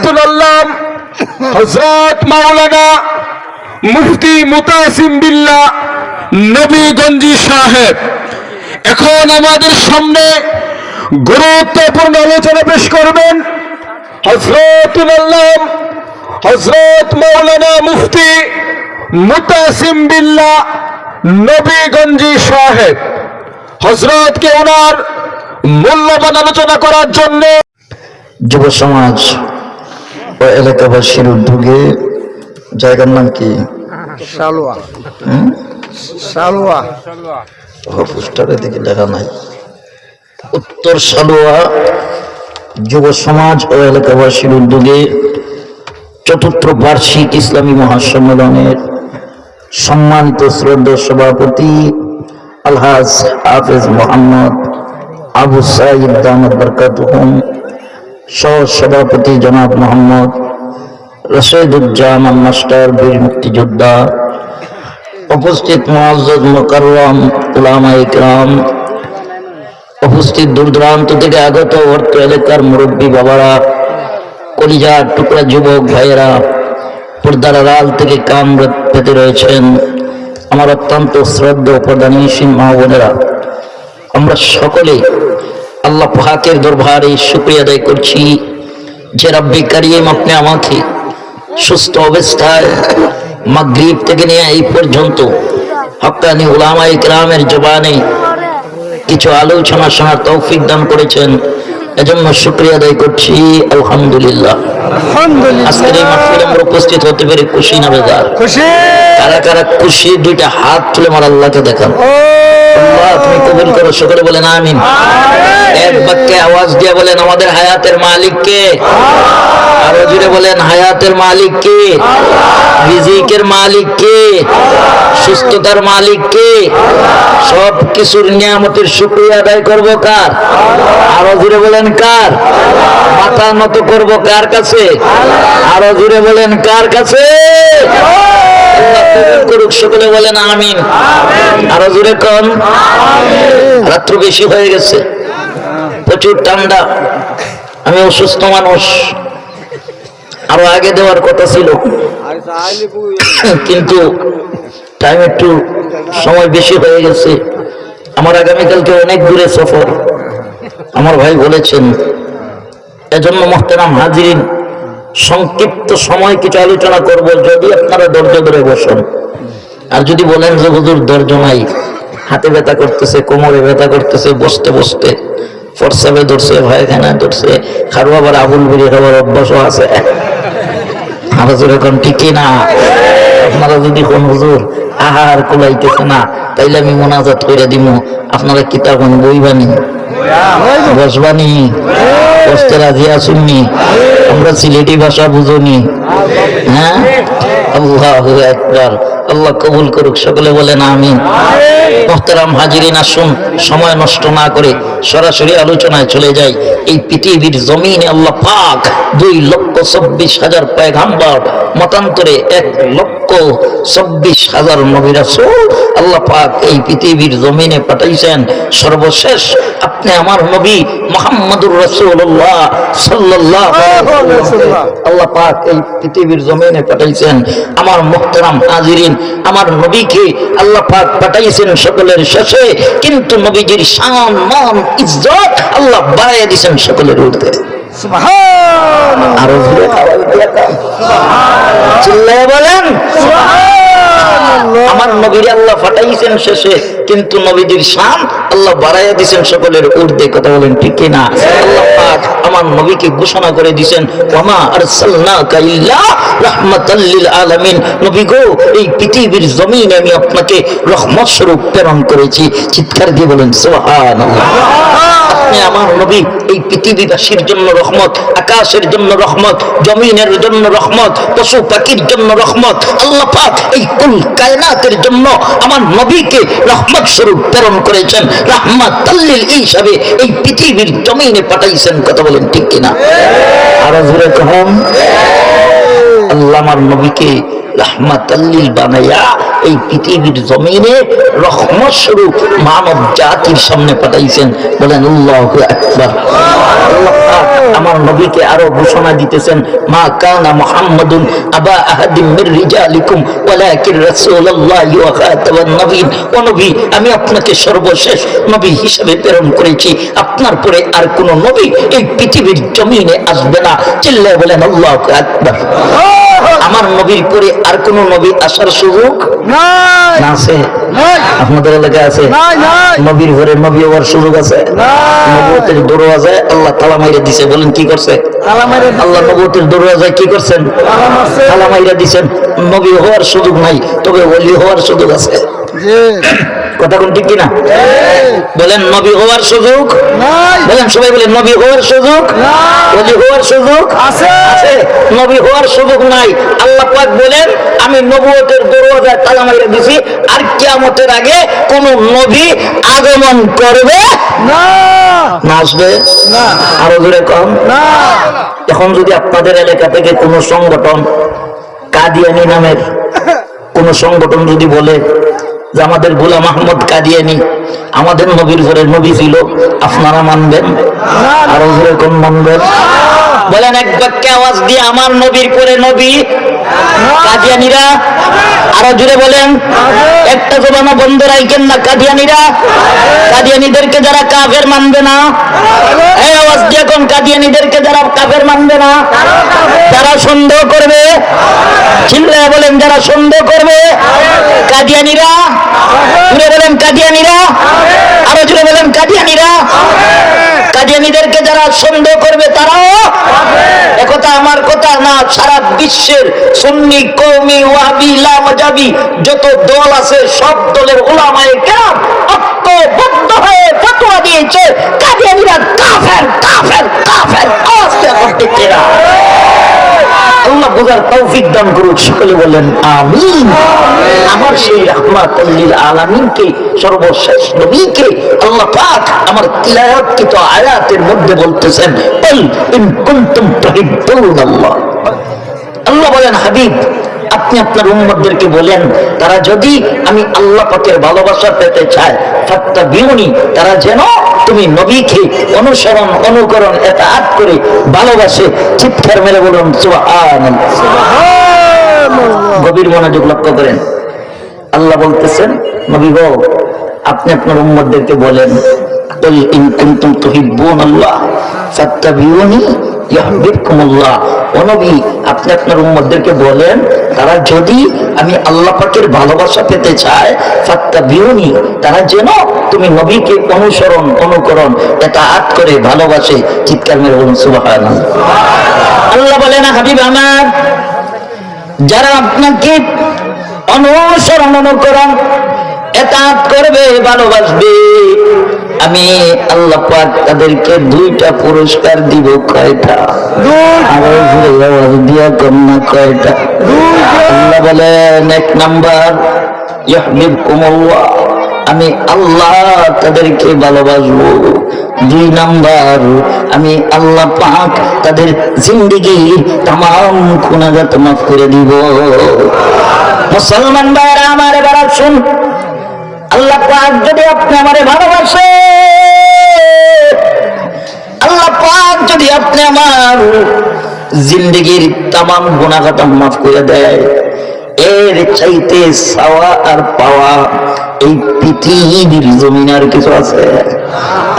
আল্লাম হজরত মাওলানা মুফতি মুতাসিম বিল্লাহ নবীগঞ্জি সাহেব। এখন আমাদের সামনে গুরুত্বপূর্ণ আলোচনা পেশ করবেন হজরত মুফতি মুতাসিম বিল্লাহ নবীগঞ্জি সাহেব। হজরতকে ওনার মূল্যবান আলোচনা করার জন্য যুব সমাজ ও এলাকাবাসীর উদ্যোগে জায়গার নাম কি? সালোয়া সালোয়া ও পোস্টারে দিকে লেখা নাই। উত্তর সালোয়া যুব সমাজ ও এলাকাবাসীর উদ্যোগে চতুর্থ বার্ষিক ইসলামী মহাসম্মেলনের সম্মানিত শ্রদ্ধা সভাপতি আলহাজ হাফেজ মোহাম্মদ আবু সাইদ দামদ বরকাতুহুম সহ সভাপতি জনাব মোহাম্মদ রশিদুজ্জামান মাস্টার বীর মুক্তিযোদ্ধা, উপস্থিত মহাজদ মোকাররম উলামা ইকরাম উপস্থিত দূর দূরান্ত থেকে আগত অর্থ এলাকার মুরব্বী বাবারা, কলিজার টুকরা যুবক ভাইয়েরা, পর্দার আড়াল থেকে কাম পেতে রয়েছেন আমার অত্যন্ত শ্রদ্ধা প্রদানীশীল মা বোনেরা। আমরা সকলে আল্লাহ পাকের দরবারে শুক্রিয়া আদায় করছি যে রব্বি কারিম আপনি আমাকে সুস্থ অবস্থায় মাগরীব থেকে নিয়ে এই পর্যন্ত হকানি উলামা ইকরামের জবানে কিছু আলোচনা শোনার তৌফিক দান করেছেন। এজন্য শুক্রিয়া আদায় করছি আলহামদুলিল্লাহ। আজকের এই মাহফিলে আমরা উপস্থিত হতে পেরে খুশি না বেজার? খুশি। কারা কারা খুশি দুইটা হাত তুলে আমার আল্লাহকে দেখান। আল্লাহ তুমি কবুল করো সকলে বলেন আমিন। এক বাক্যে আওয়াজ দিয়ে বলেন আমাদের হায়াতের মালিক কে? আরও জুড়ে বলেন হায়াতের মালিক কে? রিজিকের মালিক কে? সুস্থতার মালিক কে? সব কিছুর নিয়ামতের শুক্রিয়া আদায় করব কার? আরও জুড়ে বলেন কার? মাথা নত করব কার কাছে? আরও জুড়ে বলেন কার কাছে? বলেন আমিন। আরও কন। রাত্র বেশি হয়ে গেছে। প্রচুর ঠান্ডা। আমি অসুস্থ মানুষ। আরও আগে দেওয়ার কথা ছিল। কিন্তু টাইম একটু সময় বেশি হয়ে গেছে। আমার আগামীকালকে অনেক দূরে সফর। আমার ভাই বলেছেন, এজন্য মোহতারাম হাজিরিন, সংক্ষিপ্ত সময় কিছু আলোচনা করব যদি আপনারা ধৈর্য ধরে বসেন। আর যদি বলেন যে, হুজুর, ধৈর্য নাই, হাতে ব্যথা করতেছে, কোমরে ব্যথা করতেছে, বসতে বসতে, ফরসাবে ধরছে ভাইখানা ধরছে কারও আবার আবুল বেরিয়ে খাবার অভ্যাসও আছে। হুজুর যেরকম ঠিকই না, আপনারা যদি কোন হুজুর আহার কুলাইতেছে না, তাইলে আমি মোনাজাত করে দিব আপনারা কিতাব বই বানি বসবানি বসতে রাজি আসুননি আমরা সিলেটি ভাষা বুঝনি। হ্যাঁ? আল্লাহ কবুল করুক, সকলে বলেন আমি মোহতারাম হাজিরিন, আসুন, সময় নষ্ট না করে সরাসরি আলোচনায় চলে যাই। এই পৃথিবীর জমিনে আল্লাহ পাক দুই লক্ষ চব্বিশ হাজার পয়গাম্বার, মতান্তরে এক লক্ষ চব্বিশ হাজার নবী রাসূল আল্লাহ পাক এই পৃথিবীর জমিনে পাঠাইছেন। সর্বশেষ আপনি আমার নবী মোহাম্মদুর ওয়াসাল্লাম। আল্লাহ পাক এই পৃথিবীর জমিনে পাঠাইছেন। আমার মুহতারাম হাজিরিন, আমার নবীকে আল্লাহ পাক পাঠাইছেন সকলের শেষে। কিন্তু নবীজির শান, মান, ইজ্জত আল্লাহ বাড়াইয়া দিয়েছেন সকলের ঊর্ধ্বে। আরও কান। চিল্লায়ে বলেন। আমার নবীর আল্লাহ ফাটাইছেন শেষে কিন্তু নবীজির শান আল্লাহ বাড়াইয়া দিছেন সকলের উর্ধে কথা বলেন ঠিক না আল্লাহ পাক নবীকে ঘোষণা করে দিছেন ওমা নবী গো, এই পৃথিবীর জমিনে আমি আপনাকে রহমত স্বরূপ প্রেরণ করেছি। চিৎকার দিয়ে বলেন আমার নবী, এই পৃথিবীবাসীর জন্য রহমত, আকাশের জন্য রহমত, জমিনের জন্য রহমত, পশু পাখির জন্য রহমত এই কুল কায়নাতের জন্য আমার নবীকে রহমত স্বরূপ প্রেরণ করেছেন। রহমত তাল্লিল হিসাবে এই পৃথিবীর জমিনে পাঠাইছেন। কথা বলেন। ঠিক কিনা? আরও জোরে কহম আল্লাহ আমার নবীকে এই পৃথিবীর জমিনে রহমত স্বরূপ মানব জাতির সামনে পাঠাইছেন। বলেন, আল্লাহু আমার নবীকে আরও ঘোষণা দিতেছেন, মা কানা মুহাম্মাদুন আবা আহাদিম মির রিজালিকুম, ওয়ালাকিন ওয়া খাতামান নবীন। ও নবী, আমি আপনাকে সর্বশেষ নবী হিসেবে প্রেরণ করেছি। আপনার পরে আর কোন নবী এই পৃথিবীর জমিনে আসবে না। চিল্লায় বলেন, আল্লাহু আকবার। আমার নবীর পরে আর কোন নবী আসার সুযোগ আছে? আপনাদের এলাকায় আছে? নবীর ঘরে নবী হওয়ার সুযোগ আছে? নবতের দরওয়াজায় আল্লাহ তালা মাইরে দিছে বলেন কি করছে? আল্লাহ নবতের দরওয়াজায় কি করছেন? তালা। মাইরা দিছেন নবী হওয়ার সুযোগ নাই তবে ওলি হওয়ার সুযোগ আছে। কথা কোন ঠিক কিনা? বলেন নবী হওয়ার সুযোগ? বলেন সবাই বলেন নবী হওয়ার সুযোগ? ওলি হওয়ার সুযোগ? আছে। আছে। নবী হওয়ার সুযোগ নাই। আল্লাহ পাক বলেন আমি নবুয়তের দরওয়াজায় তালা মাইরা দিছি আর কিয়ামতের আগে কোন নবী আগমন করবে না। না আসবে? না। আরও জোরে কম? না। এখন যদি আপনাদের এলাকা থেকে কোনো সংগঠন কাদিয়ানি নামের কোন সংগঠন যদি বলে যে আমাদের গোলাম আহমদ কাদিয়ানি আমাদের নবীর ঘরের নবী ছিল। আপনারা মানবেন? আর কোন মানবেন? বলেন এক বাক্যে আওয়াজ দিয়ে আমার নবীর পরে নবী। কাদিয়ানিরা, আরও জুড়ে বলেন। একটা জমানো বন্ধ রাখেন না কাদিয়ানিরা। কাদিয়ানিদেরকে যারা কাফের মানবে না, এই আওয়াজ দিয়ে কোন কাদিয়ানিদেরকে যারা কাফের মানবে না, যারা সন্দেহ করবে, চিল্লায় বলেন যারা সন্দেহ করবে, কাদিয়ানিরা জুড়ে বলেন কাদিয়ানিরা, আরও জুড়ে বলেন কাদিয়ানিরা কাদিয়ানিদেরকে যারা সন্দেহ করবে তারাও একথা আমার কথা না, সারা বিশ্বের সুন্নি কৌমি ওয়াবি লামাজাবি, যত দল আছে, সব দলের ওলামায় কেরাম ঐক্যবদ্ধ হয়ে ফতোয়া দিয়েছে কাদিয়ানিরা কাফের কাফের কাফের আওয়াজ দিয়ে করতে চেরা আল্লাহ বোঝার তৌফিক দান করুক। সকলে বলেন আমিন। আমার সেই রহমাতুল্লিল আলামিনকে, সর্বশেষ নবীকে আল্লাহ পাক আমার তো আয়াতের মধ্যে বলতেছেন কুল ইন কুনতুম তুহিব্বুনাল্লাহ আল্লাহ বলেন, হাবিব আপনি আপনার উম্মতদেরকে বলেন তারা যদি আমি আল্লাহ পথের ভালোবাসা পেতে চায় ফাত্তা বিউনি তারা যেন তুমি নবীকে অনুসরণ অনুকরণ এটা আট করে ভালোবাসে। চিৎকার মেরে বলুন গভীর মনোযোগ লক্ষ্য করেন। আল্লাহ বলতেছেন নবী গো আপনি আপনার উম্মতদেরকে বলেন قل إن كنتم تحبون الله فاتبعوني يحببكم الله ও নবী আপনি আপনার উম্মতদেরকে বলেন তারা যদি আমি আল্লাহ পাকের ভালোবাসা পেতে চায় ফাত্তাবিউনি তারা যেন তুমি নবীকে অনুসরণ অনুকরণ এটা আট করে ভালোবাসে চিৎকার মেরে বলুন সুবহানাল্লাহ আল্লাহ বলেন হাবিব আমার যারা আপনাকে অনুসরণ অনুকরণ এতাত করবে, ভালোবাসবে। আমি আল্লাহ পাক তাদেরকে দুইটা পুরস্কার দিব কয়টা? আরও ঘুরে আওয়াজ দিয়া কন্যা কয়টা? আল্লাহ বলেন, এক নাম্বার ইহবিবকুমুল্লাহ আমি আল্লাহ তাদেরকে ভালোবাসবো। দুই নাম্বার, আমি আল্লাহ পাক তাদের জিন্দিগির তাম খুনাগাত মাফ করে দিব। মুসলমান ভাইরা আমার এবার শুন আল্লাহ পাক যদি আপনি আমারে ভালোবাসে, আল্লাহ পাক যদি আপনি আমার জিন্দগির তামাম গুণাগাতা মাফ করে দেয়, এর চাইতে চাওয়া আর পাওয়া এই পৃথিবীর জমিন আর কিছু আছে?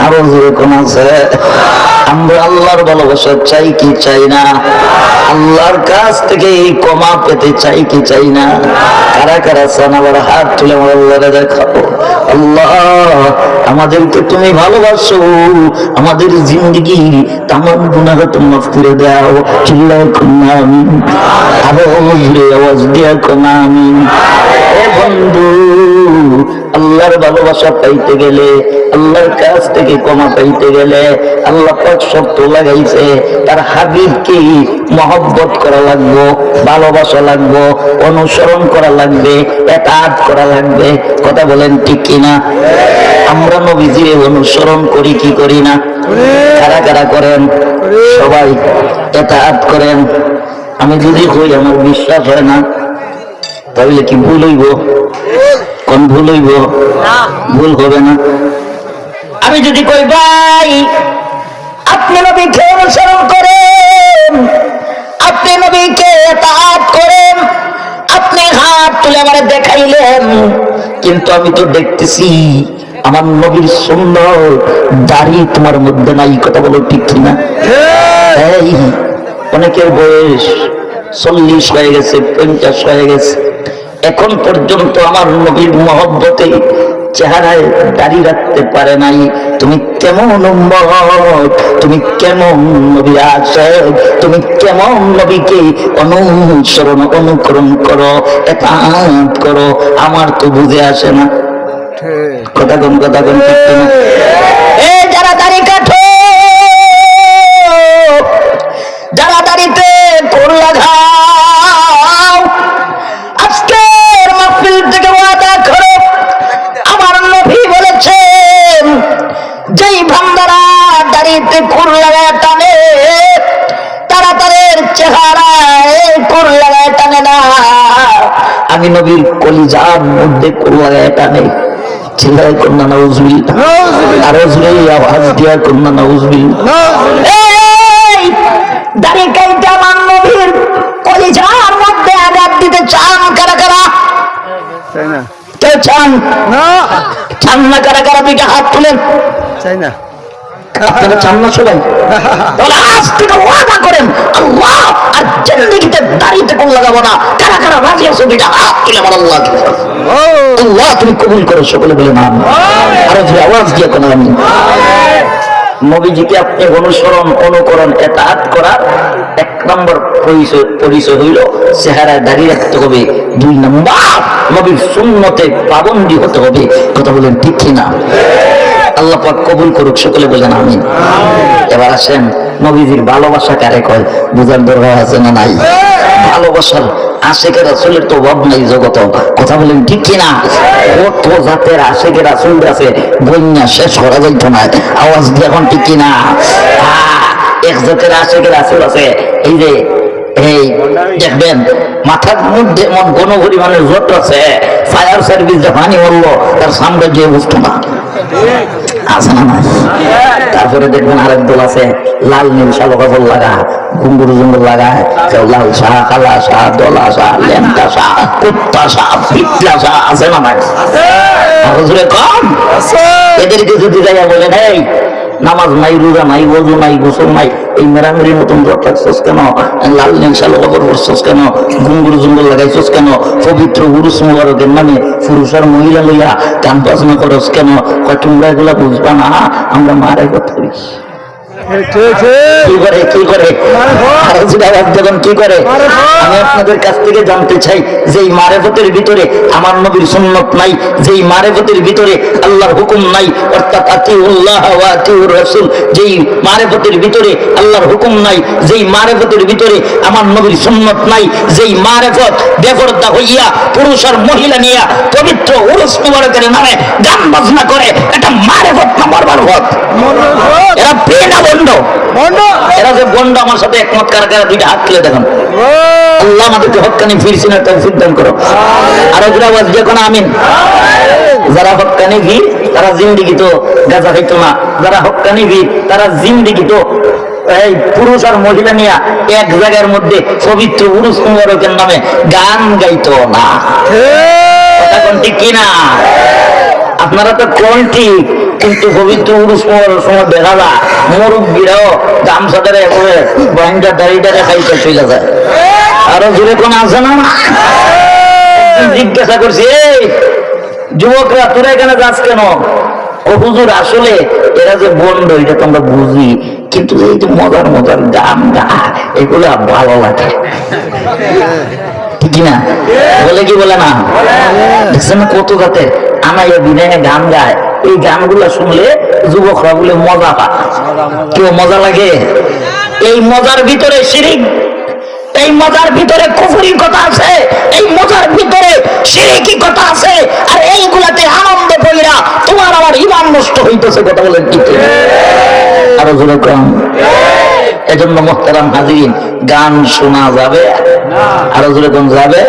আরও যেরকম আছে? আমরা আল্লাহর ভালোবাসা চাই কি চাই না? আল্লাহর কাছ থেকে এই কমা পেতে চাই কি চাই না? কারা কারা চান আবার হাত তুলে আমার আল্লাহরে দেখাবো? আমাদেরকে তুমি ভালোবাসো। আমাদের জিন্দগি তামাম গুণাগত মাফ করে দাও। চিল্লায় কন্যা আমি আরও আওয়াজ দিয়া কন্যা আমি বন্ধু আল্লাহর ভালোবাসা পাইতে গেলে, আল্লাহর কাছ থেকে ক্ষমা পাইতে গেলে, আল্লাহ পাক শর্ত লাগাইছে, তার হাবিবকে মহব্বত করা লাগবো, ভালোবাসা লাগবো, অনুসরণ করা লাগবে, একাত করা লাগবে। কথা বলেন ঠিক কিনা? আমরা নবীজির অনুসরণ করি, কি করি না? কারা কারা করেন? সবাই একাত করেন। আমি যদি কই, আমার বিশ্বাস হয় না, তাহলে কি ভুল হইব? কোন ভুল হইব ভুল হবে না। আমি যদি কই ভাই আপনি নবীকে অনুসরণ করেন আপনি নবীকে তাপ করেন আপনি হাত তুলে আমার দেখাইলেন কিন্তু আমি তো দেখতেছি আমার নবীর সুন্দর দাড়ি তোমার মধ্যে নাই কথা বলো ঠিক কিনা? এই অনেকের বয়স চল্লিশ হয়ে গেছে পঞ্চাশ হয়ে গেছে। এখন পর্যন্ত আমার নবীর মহব্বতে চেহারায় দাড়ি রাখতে পারে নাই। তুমি কেমন তুমি কেমন নবী আছে তুমি কেমন নবীকে অনুসরণ, অনুকরণ করো এটা করো? আমার তো বুঝে আসে না। কথা কোন কথা কোন কিনা? যারা দাড়ি কাটো, যারা দাড়িতে লাগাও দাড়িতে কোর লাগায় টানে। তারা তাদের চেহারায় কোর লাগায় টানে না। আমি নবীর কলিজার মধ্যে কোর লাগায় টানে। চিল্লায় কন্যা নাউজবিল আরও আওয়াজ দিয়া কন্যা নাউজবিল এই দাড়ি কাইটা আমার নবীর কলিজার মধ্যে আঘাত দিতে চান কারা কারা? চাই না। কেউ চান? না। চান না কারা কারা? দুইটা হাত তুলেন। চাই না। নবীজিকে আপনি অনুসরণ, অনুকরণ, এতাহাত করার এক নম্বর পরিচয় পরিচয় হইল চেহারায় দাঁড়িয়ে রাখতে হবে। দুই নম্বর, নবীর সুন্নতে পাবন্দি হতে হবে। কথা বলেন ঠিক কিনা? আল্লাহ পাক কবুল করুক, সকলে বলেন আমি এবার আসেন, নবীজির ভালোবাসা কারে কয়, বুঝার দরকার আছে না নাই? ভালোবাসার তো অভাব নাই জগত। কথা বলেন ঠিক কিনা? জাতের আছে, বন্যা শেষ করা না। আওয়াজ দিয়ে এখন ঠিক কিনা? এক জাতের আশেকের আসল আছে, এই যে, এই দেখবেন, মাথার মধ্যে এমন কোন পরিমাণের জট আছে ফায়ার সার্ভিস যে পানি বলল তার সাম্রাজ্য বুঝতো না। তারপরে দেখবেন আরেক দল আছে, লাল, নীল শালো কাপড় লাগা কুম্বুর জুঙ্গুর লাগায় লাল শাহ, কালা শাহ, দলা শাহ, লেমটা শাহ, কুত্তা শাহ পিটলা শাহ, আছে না নাই? আরও জোরে কম। এদেরকে যদি যাইয়া বলেন, এই, নামাজ নাই, রোজা নাই ওজু নাই, গোসল নাই এই মেরামেরির মতন জট রাখছস কেন? লাল লেংসা শালো কাপড় কেন? ঘুঙ্গুর জুঙ্গুর লাগাইছস কেন? পবিত্র উরুস মুবারকের মানে পুরুষ আর মহিলা লইয়া গান বাজনা করস কেন? কয়, তোমরা এগুলা বুঝবা না? আমরা মারে কথা কি করে কি করে? আর যেটা আওয়াজ যখন কি করে? আমি আপনাদের কাছ থেকে জানতে চাই যে মারেফতের ভিতরে আমার নবীর সুন্নত নাই যেই মারেফতের ভিতরে আল্লাহর হুকুম নাই অর্থাৎ আতিউল্লাহ আতিউর রাসূল যেই মারেফতের ভিতরে আল্লাহর হুকুম নাই যেই মারেফতের ভিতরে আমার নবীর সুন্নত নাই যেই মারেফত বেপরদা হইয়া পুরুষ আর মহিলা নিয়া পবিত্র উরুস মুবারকের নামে গান বাজনা করে এটা মারেফত না বরবার এরা প্রিয় না বন্ধ এরা যে বন্ধ আমার সাথে একমত কারা কারা দুইটা হাত তুলে দেখুন। আল্লাহ আমাদেরকে হকানি ফিরছি না তৌফিক দান করো। আর ওগুলা দিয়ে কোনো আমিন? যারা হকানি ভি তারা জিন্দিগি তো গাজা খাইতো না। যারা হকানি ভি তারা জিন্দিগি তো এই পুরুষ আর মহিলা নিয়ে এক জায়গার মধ্যে পবিত্র পুরুষ মুবারকের নামে গান গাইতো না। কথা কোন ঠিক কিনা? আপনারা তো কোন কিন্তু পবিত্র উরুস মোবারকের সময় দেখা যায় মুরব্বীরাও গামছা ধরে করে বাইনটা দাড়িটারে খাইতে চলে যায়। আরও জোরে কোন আছে না? জিজ্ঞাসা করছি, এই, যুবকরা, তোরা এখানে যাস কেন? হুজুর, আসলে এরা যে বন্ড এটা তো আমরা বুঝি, কিন্তু এই যে মজার মজার গান গা, এগুলো ভালো লাগে। ঠিক না? বলে কি বলে না কত জাতের? আনাইয়া বিনাইয়া গান গায়। এই গানগুলো শুনলে যুবকরা বলে, মজা পায় কেউ মজা লাগে? এই মজার ভিতরে শিরিক, এই মজার ভিতরে কুফুরি কথা আছে, এই মজার ভিতরে কথা আছে, আর এইগুলাতে আনন্দ তোমার আমার ইমান নষ্ট হইতেছে কথা আরও এজন্য মোহতারাম হাজির গান শোনা যাবে? আরও জোরে কোন যাবে?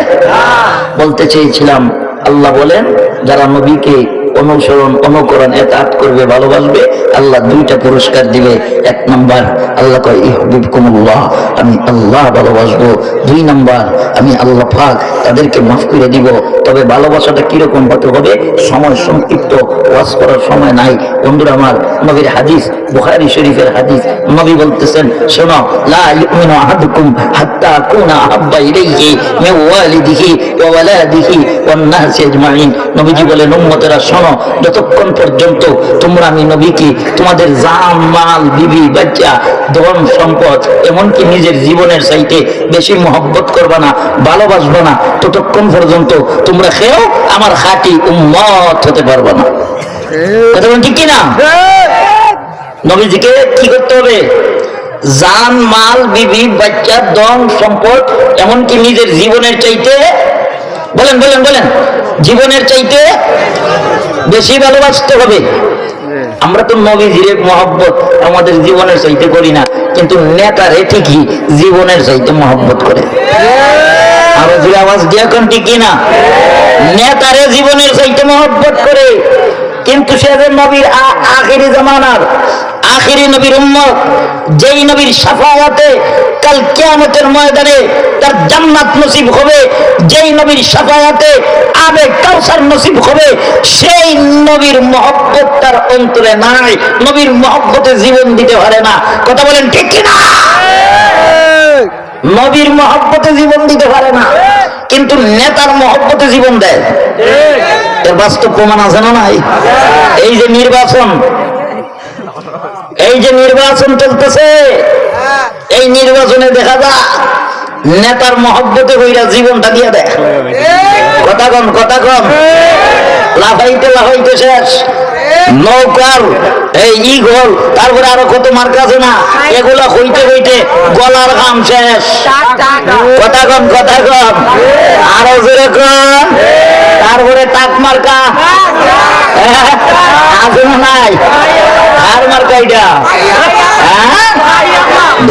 বলতে চেয়েছিলাম আল্লাহ বলেন, যারা নবীকে অনুসরণ, অনুকরণ, এতাত করবে, ভালোবাসবে, আল্লাহ দুইটা পুরস্কার দিবে। এক নম্বর, আল্লাহ কয়, ইহবিবকুমুল্লাহ, আমি আল্লাহ ভালোবাসবো। দুই নম্বর, আমি আল্লাহ ফাক তাদেরকে মাফ করে দিব। তবে ভালোবাসাটা কীরকম হতে হবে? সময় সংক্ষিপ্ত, ওয়াজ করার সময় নাই। বন্ধুরা আমার নবীর হাদিস, বুখারী শরীফের হাদিস। নবী বলতেছেন, শোনো, লা ইউমিনু আহাদুকুম হাত্তা আকুনা আহাব্বা ইলাইহি মিন ওয়ালিদিহি ওয়া ওয়ালাদিহি ওয়ান নাসি আজমাইন। নবীজি বলেন, উম্মতেরা, শোনো, যতক্ষণ পর্যন্ত তোমরা আমি নবীকে, তোমাদের জান, মাল, বিবি, বাচ্চা, ধন, সম্পদ, এমনকি নিজের জীবনের চাইতে বেশি মহব্বত করবা না, ভালোবাসবা না, ততক্ষণ পর্যন্ত তোমরা খেয়েও আমার খাঁটি উম্মত হতে পারবা না। কথা ঠিক কিনা? নবীজিকে কি করতে হবে? জান, মাল, বিবি, বাচ্চা দম সম্পদ, এমনকি নিজের জীবনের চাইতে, বলেন বলেন বলেন, জীবনের চাইতে বেশি ভালোবাসতে হবে। আমরা তো নবীজির মহব্বত আমাদের জীবনের চাইতে করি না, কিন্তু নেতারে ঠিকই জীবনের চাইতে মহব্বত করে। আরও জোরে আওয়াজ দিয়ে এখন ঠিক কিনা? নেতারে জীবনের চাইতে মহব্বত করে। কিন্তু সে নবীর আখিরি জামানার আখিরি নবীর উম্মত, যেই নবীর সাফায়াতে কাল কিয়ামতের ময়দানে তার জান্নাত নসিব হবে, যেই নবীর সাফায়াতে আবে কাউসার নসিব হবে, সেই নবীর মহব্বত তার অন্তরে নাই, নবীর মহব্বতে জীবন দিতে পারে না। কথা বলেন ঠিক কিনা? নবীর মহব্বতে জীবন দিতে পারে না, কিন্তু নেতার মহব্বতে জীবন দেয়। এর বাস্তব প্রমাণ আছে না নাই? এই যে নির্বাচন এই যে নির্বাচন চলতেছে এই নির্বাচনে দেখা যা নেতার মহব্বতে হইরা জীবনটা দিয়ে দেয়। কথা কম কথা কম লাফাইতে লাফাইতে শেষ। নৌকার, এই ইগল তারপরে আরও কত মার্কা আছে না? এগুলা হইতে হইতে গলার ঘাম শেষ। কথা কম কথা কম আরও জোরে কম তারপরে তাক মার্কা? আছে না নাই? আর মার্কা এটা হ্যাঁ?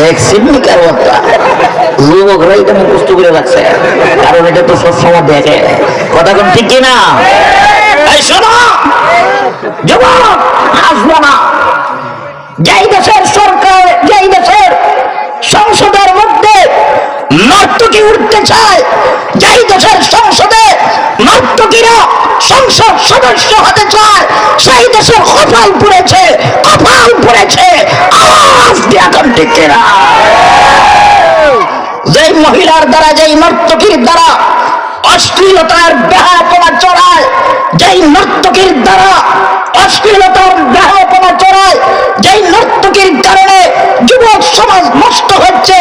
দেখছি নি কারবারটা যুবকরা এটা মুখস্থ করে রাখছে। কারণ এটা তো সবসময় দেখে। কথা কোন, ঠিক কিনা? যুবক আসব না। যেই দেশের সরকার, যেই দেশের সংসদের মধ্যে নর্তকী উঠতে চায়, যেই দেশের সংসদে নর্তকীরা সংসদ সদস্য হতে চায়, সেই দেশের কপাল পড়েছে কপাল পড়েছে, আওয়াজ দিয়ে ঠিক কিনা? যেই মহিলার দ্বারা, যেই নর্তকীর দ্বারা অশ্লীলতার বেহাপনা চড়ায় যেই নর্তকীর দ্বারা অশ্লীলতার বেহাপনা চড়ায় যেই নর্তকীর কারণে যুবক সমাজ নষ্ট হচ্ছে,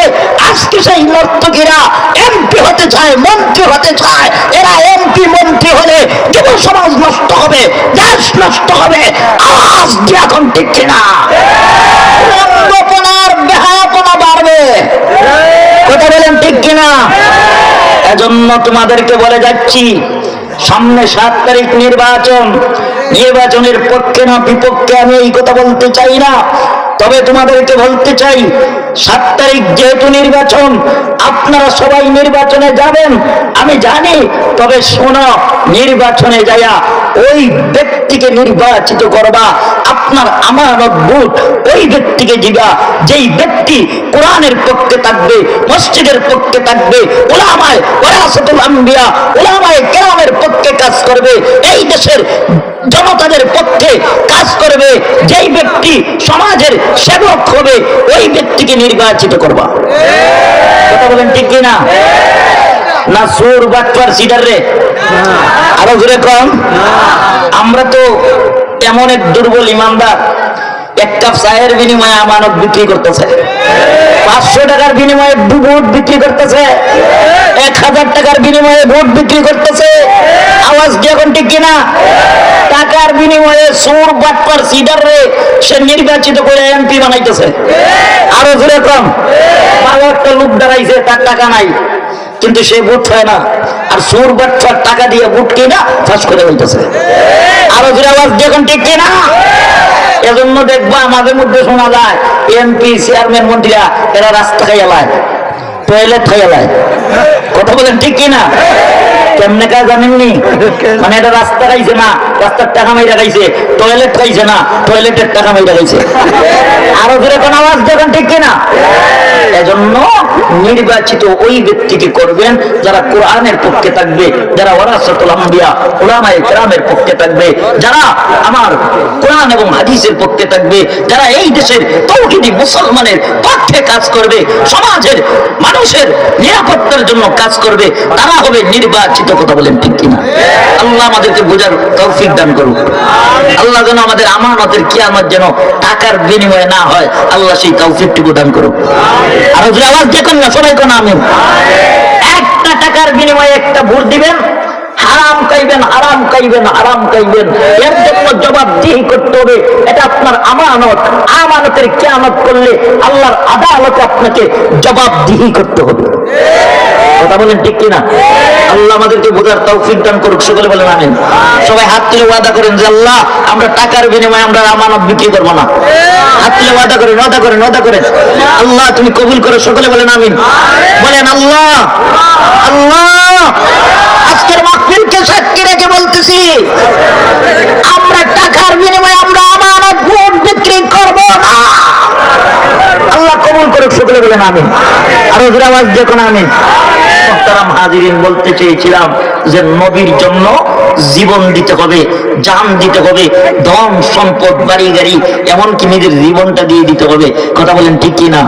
আজকে সেই নর্তকীরা এমপি হতে চায়, মন্ত্রী হতে চায়। এরা এমপি মন্ত্রী হলে যুব সমাজ নষ্ট হবে, দেশ নষ্ট হবে, আওয়াজ দিয়ে এখন কিনা। রঙ্গপনার বেহাপনা বাড়বে। কথা বলেন ঠিক কিনা? এজন্য তোমাদেরকে বলে যাচ্ছি, সামনে সাত তারিখ নির্বাচন। নির্বাচনের পক্ষে না বিপক্ষে আমি এই কথা বলতে চাই না। তবে তোমাদেরকে বলতে চাই, সাত তারিখ যেহেতু নির্বাচন, আপনারা সবাই নির্বাচনে যাবেন। আমি জানি, তবে শোনো, নির্বাচনে যায়া ওই ব্যক্তিকে নির্বাচিত করবা আপনার আমানত ভোট ওই ব্যক্তিকে দিবা যেই ব্যক্তি কোরআনের পক্ষে থাকবে মসজিদের পক্ষে থাকবে ওলামায় ওরাসতুল আম্বিয়া ওলামায় কেরামের পক্ষে কাজ করবে এই দেশের জনতাদের পক্ষে কাজ করবে যেই ব্যক্তি সমাজের সেবক হবে ওই ব্যক্তিকে নির্বাচিত করবা। কথা বলেন ঠিক কিনা? না সুর বাটপার সিডার রে? আরও জোরে কম। আমরা তো এমন এক দুর্বল ইমানদার, এক কাপ চায়ের বিনিময়ে আমানত বিক্রি করতেছে। পাঁচশো টাকার বিনিময়ে ভোট বিক্রি করতেছে। এক হাজার টাকার বিনিময়ে ভোট বিক্রি করতেছে। আওয়াজ কি এখন ঠিক কিনা? টাকার বিনিময়ে সুর বাটপার সিডার রে, সে নির্বাচিত করে এমপি বানাইতেছে। আরও কম। ভালো একটা লোক দাঁড়াইছে, তার টাকা নাই। কিন্তু সে ভোট হয় না। আর সুর বাচ্চার টাকা দিয়ে ভোট কিনা ফাঁস করে বলতেছে আরও জোরে আবার যখন ঠিক কিনা? এজন্য দেখবা আমাদের মধ্যে শোনা যায় এমপি চেয়ারম্যান মন্ত্রীরা, এরা রাস্তা খাইয়ালায় টয়লেট খাইয়ালায় কথা বলেন ঠিক কিনা? কেমনে কাজ জানেননি মানে এটা রাস্তা খাইছে না রাস্তার টাকা মাইরা খাইছে টয়লেট খাইছে না টয়লেটের টাকা মাইরা খাইছে আরও আওয়াজ ঠিক কিনা? এজন্য নির্বাচিত ওই ব্যক্তিকে করবেন যারা কোরআনের পক্ষে থাকবে যারা ওরাসাতুল আম্বিয়া ওলামায়ে কেরামের পক্ষে থাকবে যারা আমার কোরআন এবং হাদিসের পক্ষে থাকবে যারা এই দেশের তৌহিদি মুসলমানের পক্ষে কাজ করবে সমাজের মানুষের নিরাপত্তার জন্য কাজ করবে তারা হবে নির্বাচিত কথা বলেন, ঠিক কিনা? আল্লাহ আমাদেরকে বোঝার তৌফিক দান করুক। আল্লাহ যেন আমাদের আমানতের কিয়ামত যেন টাকার বিনিময়ে না হয়, আল্লাহ সেই তৌফিকটুকু দান করুক। আর হুজুর আওয়াজ দেখুন না সবাই কোন আমিন? একটা টাকার বিনিময়ে একটা ভোট দিবেন, হারাম খাইবেন হারাম খাইবেন হারাম খাইবেন এর জন্য জবাবদিহি করতে হবে, এটা আপনার আমানত। আমানতের কেয়ামত করলে আল্লাহর আদালতে আপনাকে জবাবদিহি করতে হবে। কথা বলেন ঠিক কিনা? আল্লাহ আমাদেরকে বোঝার তৌফিক দান করুক, সকলে বলেন আমিন। সবাই হাত তুলে ওয়াদা করেন যে আল্লাহ, আমরা টাকার বিনিময়ে আমরা আমানত বিক্রি করব না। হাত তুলে ওয়াদা করেন ওয়াদা করেন ওয়াদা করেন। আল্লাহ, তুমি কবুল করো, সকলে বলেন আমিন। বলেন আল্লাহ আল্লাহ, আজকের মাহফিলকে সাক্ষী রেখে বলতেছি, আমরা টাকার বিনিময়ে আমরা আমানত ভোট বিক্রি করব না। আল্লাহ কবুল করুক, সকলে বলেন আর ওদের আওয়াজ দেখুন আমিন। মোহতারাম হাজিরিন বলতে চেয়েছিলাম যে নবীর জন্য জীবন দিতে হবে, জান দিতে হবে, ধন সম্পদ, বাড়ি গাড়ি, এমনকি নিজের জীবনটা দিয়ে দিতে হবে। কথা বলেন ঠিক কি না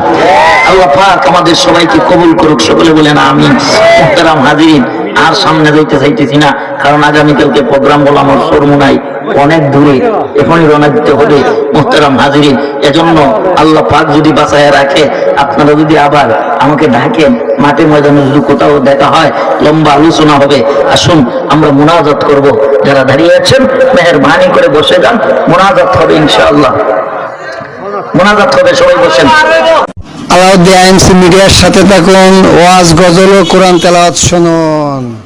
আল্লাহ পাক আমাদের সবাইকে কবুল করুক, সকলে বলেন আমিন। মোহতারাম হাজিরিন, আর সামনে যাইতে চাইতেছি না, কারণ আগামীকালকে প্রোগ্রাম বলে আমার সরমুনাই অনেক দূরে, এখনই রওনা দিতে হবে মোহতারাম হাজিরিন। এজন্য আল্লাহ পাক যদি বাঁচায় রাখে, আপনারা যদি আবার আমাকে ডাকেন, মাঠে ময়দানে যদি কোথাও দেখা হয়, লম্বা আলোচনা হবে। আসুন, আমরা মোনাজাত করব। যারা দাঁড়িয়ে আছেন, মেহরবানি করে বসে যান। মোনাজাত হবে ইনশাআল্লাহ। মোনাজাত হবে, সবাই বসেন। আলাউদ্দিন আইএমসি মিডিয়ার সাথে থাকুন, ওয়াজ, গজল ও কোরআন তেলাওয়াত শুনুন।